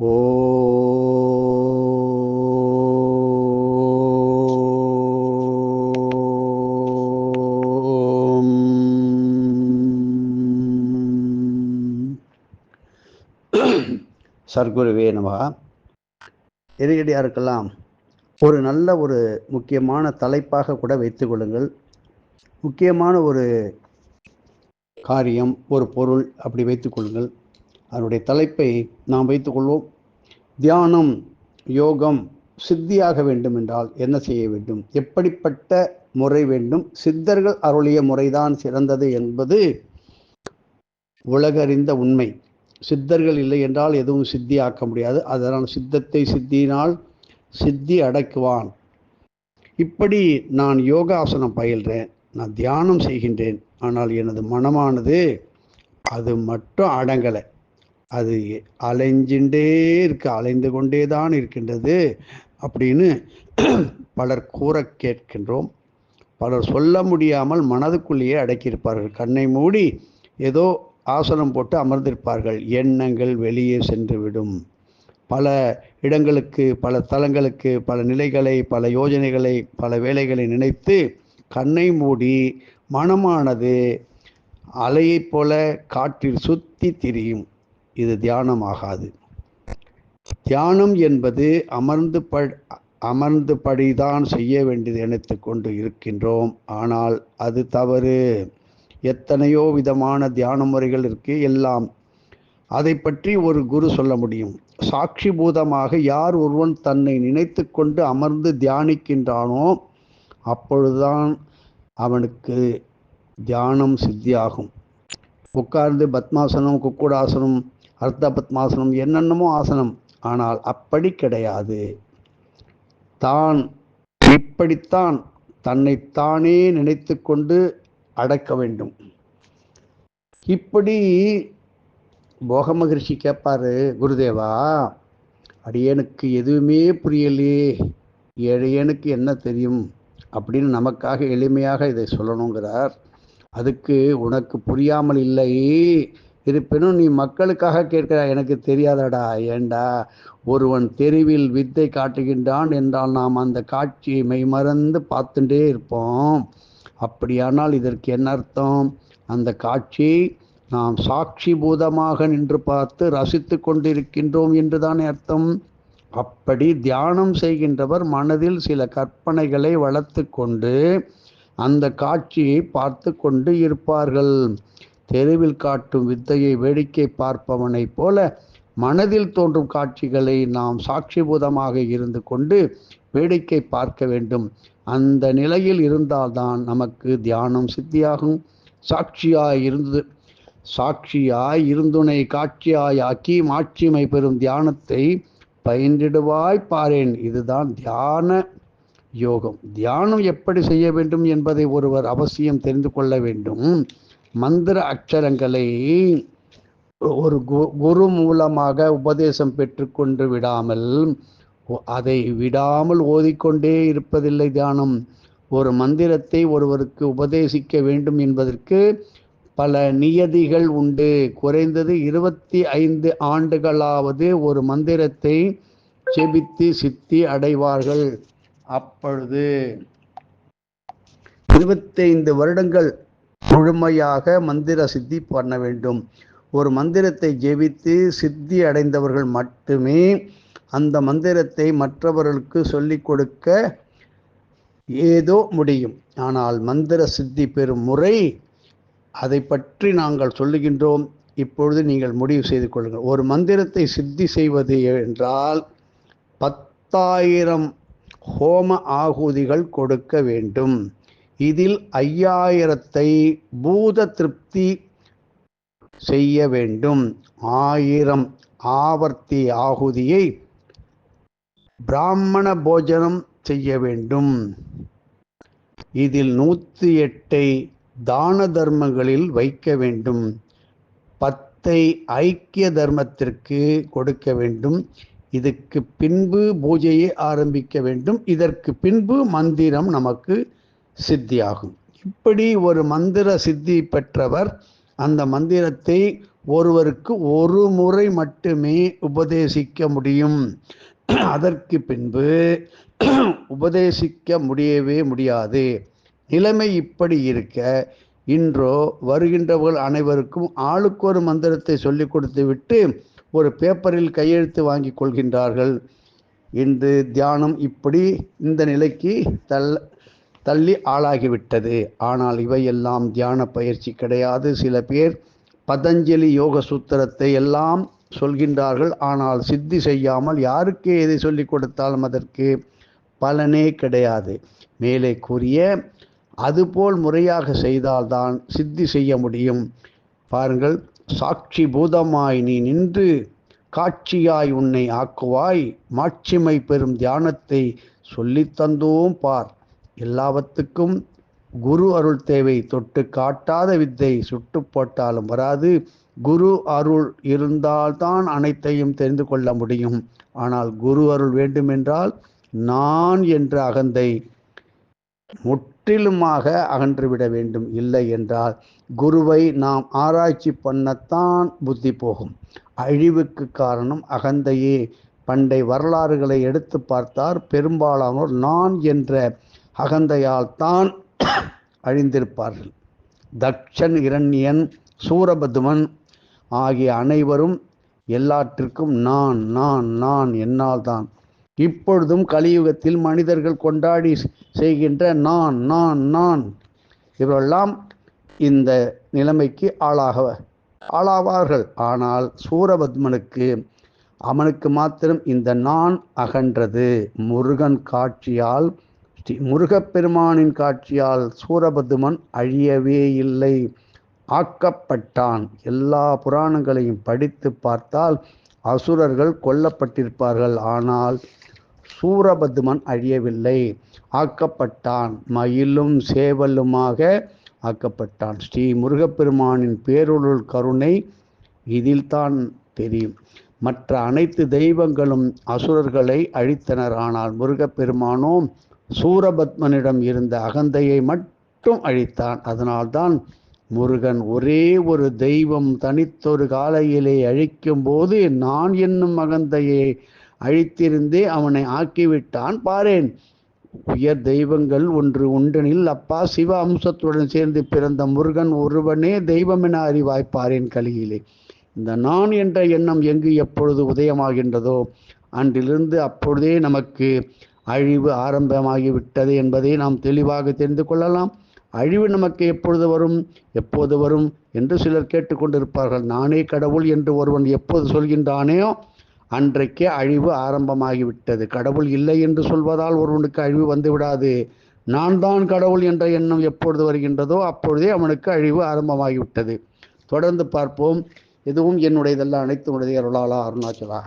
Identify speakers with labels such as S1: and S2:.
S1: ஓம். சர்க்குருவே நமகா. இறையடியாருக்கெல்லாம் ஒரு நல்ல ஒரு முக்கியமான தலைப்பாக கூட வைத்துக் கொள்ளுங்கள். முக்கியமான ஒரு காரியம் ஒரு பொருள் அப்படி வைத்துக் கொள்ளுங்கள். அதனுடைய தலைப்பை நாம் வைத்துக்கொள்வோம். தியானம் யோகம் சித்தியாக வேண்டும் என்றால் என்ன செய்ய வேண்டும்? எப்படிப்பட்ட முறை வேண்டும்? சித்தர்கள் அருளிய முறைதான் சிறந்தது என்பது உலகறிந்த உண்மை. சித்தர்கள் இல்லை என்றால் எதுவும் சித்தி ஆக்க முடியாது. அதனால் சித்தத்தை சித்தியினால் சித்தி அடக்குவான். இப்படி நான் யோகாசனம் பயில்றேன். நான் தியானம் செய்கின்றேன். ஆனால் எனது மனமானது அது மட்டும் அடங்கலை. அது அலைஞ்சுட்டே இருக்கு அலைந்து கொண்டே தான் இருக்கின்றது அப்படின்னு பலர் கூற கேட்கின்றோம். பலர் சொல்ல முடியாமல் மனதுக்குள்ளேயே அடக்கியிருப்பார்கள். கண்ணை மூடி ஏதோ ஆசனம் போட்டு அமர்ந்திருப்பார்கள். எண்ணங்கள் வெளியே சென்றுவிடும். பல இடங்களுக்கு பல தலங்களுக்கு பல நிலைகளை பல யோஜனைகளை பல வேலைகளை நினைத்து கண்ணை மூடி மனமானது அலையைப் போல காற்றில் சுற்றி திரியும். இது தியானம் ஆகாது தியானம் என்பது அமர்ந்து ப அமர்ந்து படிதான் செய்ய வேண்டியது நினைத்து கொண்டு இருக்கின்றோம். ஆனால் அது தவறு. எத்தனையோ விதமான தியான முறைகள் இருக்கு. எல்லாம் அதை பற்றி ஒரு குரு சொல்ல முடியும். சாட்சி பூதமாக யார் ஒருவன் தன்னை நினைத்து கொண்டு அமர்ந்து தியானிக்கின்றானோ அப்பொழுதுதான் அவனுக்கு தியானம் சித்தியாகும். உட்கார்ந்து பத்மாசனம் குக்குடாசனம் அர்த்த பத்மாசனம் என்னென்னமோ ஆசனம். ஆனால் அப்படி கிடையாது. தான் இப்படித்தான் தன்னைத்தானே நினைத்து கொண்டு அடக்க வேண்டும். இப்படி போக மகிழ்ச்சி கேட்பாரு குருதேவா அடியனுக்கு எதுவுமே புரியலையே ஏழையனுக்கு என்ன தெரியும்? அப்படின்னு நமக்காக எளிமையாக இதை சொல்லணுங்கிறார். அதுக்கு உனக்கு புரியாமல் இல்லை. இருப்பினும் நீ மக்களுக்காக கேட்கிறாய் எனக்கு தெரியாதடா ஏண்டா? ஒருவன் தெருவில் வித்தை காட்டுகின்றான் என்றால் நாம் அந்த காட்சியை மெய்மறந்து பார்த்துட்டே இருப்போம். அப்படியானால் இதற்கு என்ன அர்த்தம்? அந்த காட்சி நாம் சாட்சி பூதமாக நின்று பார்த்து ரசித்து கொண்டிருக்கின்றோம் என்றுதானே அர்த்தம்? அப்படி தியானம் செய்கின்றவர் மனதில் சில கற்பனைகளை வளர்த்து கொண்டு அந்த காட்சியை பார்த்து கொண்டு இருப்பார்கள். தெருவில் காட்டும் வித்தையை வேடிக்கை பார்ப்பவனைப் போல மனதில் தோன்றும் காட்சிகளை நாம் சாட்சிபூதமாக இருந்து கொண்டு வேடிக்கை பார்க்க வேண்டும். அந்த நிலையில் இருந்தால்தான் நமக்கு தியானம் சித்தியாகும். சாட்சியாய் இருந்து சாட்சியாய் இருந்துனை காட்சியாய் ஆக்கி மாட்சிமை பெறும் தியானத்தை பயின்றிடுவாய் பாரேன். இதுதான் தியான யோகம். தியானம் எப்படி செய்ய வேண்டும் என்பதை ஒருவர் அவசியம் தெரிந்து கொள்ள வேண்டும். மந்திர அக்ஷரங்களை ஒரு குரு மூலமாக உபதேசம் பெற்றுக்கொண்டு விடாமல் அதை விடாமல் ஓதிக்கொண்டே இருப்பதில்லை தியானம். ஒரு மந்திரத்தை ஒருவருக்கு உபதேசிக்க வேண்டும் என்பதற்கு பல நியதிகள் உண்டு. குறைந்தது இருபத்தி ஐந்து ஆண்டுகளாவது ஒரு மந்திரத்தை செபித்து சித்தி அடைவார்கள். அப்பொழுது இருபத்தைந்து வருடங்கள் முழுமையாக மந்திர சித்தி பண்ண வேண்டும். ஒரு மந்திரத்தை ஜெபித்து சித்தி அடைந்தவர்கள் மட்டுமே அந்த மந்திரத்தை மற்றவர்களுக்கு சொல்லிக் கொடுக்க ஏதோ முடியும். ஆனால் மந்திர சித்தி பெறும் முறை அதை பற்றி நாங்கள் சொல்லுகின்றோம். இப்பொழுது நீங்கள் முடிவு செய்து கொள்ளுங்கள். ஒரு மந்திரத்தை சித்தி செய்வது என்றால் பத்தாயிரம் ஹோம ஆகுதிகள் கொடுக்க வேண்டும். இதில் ஐயாயிரத்தை பூத திருப்தி செய்ய வேண்டும். ஆயிரம் ஆவர்த்தி ஆகுதியை பிராமண போஜனம் செய்ய வேண்டும். இதில் நூற்றி எட்டை தான தர்மங்களில் வைக்க வேண்டும். பத்தை ஐக்கிய தர்மத்திற்கு கொடுக்க வேண்டும். இதுக்கு பின்பு பூஜையை ஆரம்பிக்க வேண்டும். இதற்கு பின்பு மந்திரம் நமக்கு சித்தியாகும். இப்படி ஒரு மந்திர சித்தி பெற்றவர் அந்த மந்திரத்தை ஒருவருக்கு ஒரு முறை மட்டுமே உபதேசிக்க முடியும். அதற்கு பின்பு உபதேசிக்க முடியவே முடியாது. நிலைமை இப்படி இருக்க இன்றோ வருகின்றவர்கள் அனைவருக்கும் ஆளுக்கு ஒரு மந்திரத்தை சொல்லிக் கொடுத்து விட்டு ஒரு பேப்பரில் கையெழுத்து வாங்கி கொள்கின்றார்கள். இன்று தியானம் இப்படி இந்த நிலைக்கு தள்ள தள்ளி ஆளாகிவிட்டது. ஆனால் இவையெல்லாம் தியான பயிற்சி கிடையாது. சில பேர் பதஞ்சலி யோக சூத்திரத்தை எல்லாம் சொல்கின்றார்கள். ஆனால் சித்தி செய்யாமல் யாருக்கு எதை சொல்லிக் கொடுத்தாலும் அதற்கு பலனே கிடையாது. மேலே கூறிய அதுபோல் முறையாக செய்தால்தான் சித்தி செய்ய முடியும். பாருங்கள் சாட்சி பூதமாய் நீ நின்று காட்சியாய் உன்னை ஆக்குவாய். மாட்சிமை பெறும் தியானத்தை சொல்லித்தந்தோம் பார். எல்லாவற்றுக்கும் குரு அருள் தேவை. தொட்டு காட்டாத வித்தை சுட்டு போட்டாலும் வராது. குரு அருள் இருந்தால்தான் அனைத்தையும் தெரிந்து கொள்ள முடியும். ஆனால் குரு அருள் வேண்டுமென்றால் நான் என்ற அகந்தை முற்றிலுமாக அகன்றுவிட வேண்டும். இல்லை என்றால் குருவை நாம் ஆராய்ச்சி பண்ணத்தான் புத்தி போகும். அழிவுக்கு காரணம் அகந்தையே. பண்டை வரலாறுகளை எடுத்து பார்த்தார். பெரும்பாலானோர் நான் என்ற அகந்தையால் தான் அழிந்திருப்பார்கள். தக்ஷன் இரண்யன் சூரபதுமன் ஆகிய அனைவரும் எல்லாற்றிற்கும் நான் நான் நான் என்னால் தான் இப்பொழுதும் கலியுகத்தில் மனிதர்கள் கொண்டாடி செய்கின்ற நான் நான் நான் இவரெல்லாம் இந்த நிலைமைக்கு ஆளாக ஆளாவார்கள். ஆனால் சூரபத்மனுக்கு அவனுக்கு மாத்திரம் இந்த நான் அகன்றது. முருகன் காட்சியால் ஸ்ரீ முருகப்பெருமானின் காட்சியால் சூரபதுமன் அழியவே இல்லை. ஆக்கப்பட்டான். எல்லா புராணங்களையும் படித்து பார்த்தால் அசுரர்கள் கொல்லப்பட்டிருப்பார்கள். ஆனால் சூரபதுமன் அழியவில்லை. ஆக்கப்பட்டான். மயிலும் சேவலுமாக ஆக்கப்பட்டான். ஸ்ரீ முருகப்பெருமானின் பேருளுள் கருணை இதில்தான் தெரியும். மற்ற அனைத்து தெய்வங்களும் அசுரர்களை அழித்தனர். ஆனால் முருகப்பெருமானோ சூரபத்மனிடம் இருந்த அகந்தையை மட்டும் அழித்தான். அதனால்தான் முருகன் ஒரே ஒரு தெய்வம் தனித்தொரு காலையிலே அழிக்கும் போது நான் என்னும் அகந்தையை அழித்திருந்தே அவனை ஆக்கிவிட்டான் பாரேன். உயர் தெய்வங்கள் ஒன்று உண்டனில் அப்பா சிவ அம்சத்துடன் சேர்ந்து பிறந்த முருகன் ஒருவனே தெய்வம் என அறிவாய்ப்பாரேன் கலியிலே. இந்த நான் என்ற எண்ணம் எங்கு எப்பொழுது உதயமாகின்றதோ அன்றிலிருந்து அப்பொழுதே நமக்கு அழிவு ஆரம்பமாகிவிட்டது என்பதை நாம் தெளிவாக தெரிந்து கொள்ளலாம். அழிவு நமக்கு எப்பொழுது வரும்? எப்போது வரும்? என்று சிலர் கேட்டுக்கொண்டிருப்பார்கள். நானே கடவுள் என்று ஒருவன் எப்போது சொல்கின்றானோ அன்றைக்கே அழிவு ஆரம்பமாகிவிட்டது. கடவுள் இல்லை என்று சொல்வதால் ஒருவனுக்கு அழிவு வந்து விடாது நான் தான் கடவுள் என்ற எண்ணம் எப்பொழுது வருகின்றதோ அப்பொழுதே அவனுக்கு அழிவு ஆரம்பமாகிவிட்டது. தொடர்ந்து பார்ப்போம். எதுவும் என்னுடையதல்ல அனைத்து உடைய அருளாளா அருணாச்சலா.